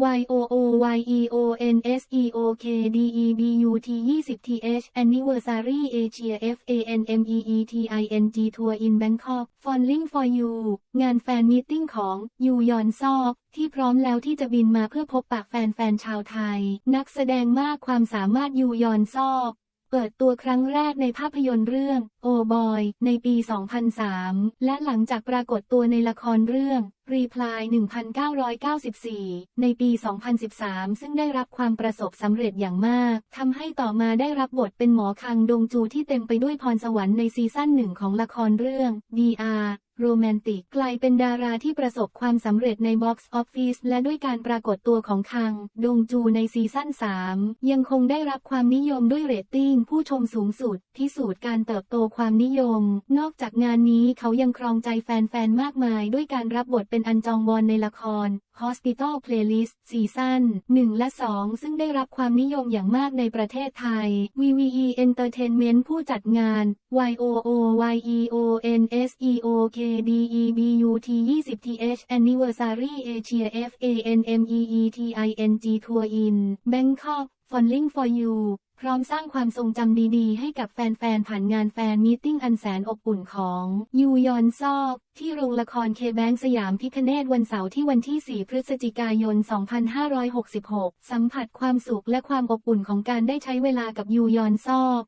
Y O O Y E O N S E O K D E B U T 20 T H Anniversary Asia F A N M E E T I N G Tour in Bangkok Falling for You งานแฟนมีตติ้งของยูยอนซอกที่พร้อมแล้วที่จะบินมาเพื่อพบปากแฟนๆชาวไทย นักแสดงมากความสามารถยูยอนซอกเปิดตัวครั้งแรกในภาพยนตร์เรื่อง โอบอย ในปี 2003 และหลังจากปรากฏตัวในละครเรื่อง Reply 1994 ในปี 2013 ซึ่งได้รับความประสบสำเร็จอย่างมาก ทำให้ต่อมาได้รับบทเป็นหมอคังดงจูที่เต็มไปด้วยพรสวรรค์ในซีซั่นหนึ่งของละครเรื่อง DR โรแมนติกกลายเป็นดาราที่ประสบความสำเร็จในบ็อกซ์ออฟฟิศและด้วยการปรากฏตัวของคัง ดงจูในซีซั่น 3 ยังคงได้รับความนิยมด้วยเรตติ้งผู้ชมสูงสุด พิสูจน์การเติบโตความนิยม นอกจากงานนี้เขายังครองใจแฟนๆ มากมายด้วยการรับบทเป็นอันจองวอนในละคร Hospital Playlist ซีซั่น1และ 2 ซึ่งได้รับความนิยมอย่างมากในประเทศไทย VVE Entertainment ผู้จัดงาน YOO YEO NSEO KDEBU T 20 TH Anniversary Asia FANMEETING Tour in Bangkok Falling for You พร้อมสร้างความทรงจำดีๆ ให้กับแฟน ๆ ผ่านงานแฟนมีตติ้งอันแสนอบอุ่นของยูยอนซอก ที่โรงละครเคแบงสยามพิคเนตวันเสาร์ที่วันที่ 4 พฤศจิกายน 2566 สัมผัสความสุขและความอบอุ่นของการได้ใช้เวลากับยูยอนซอก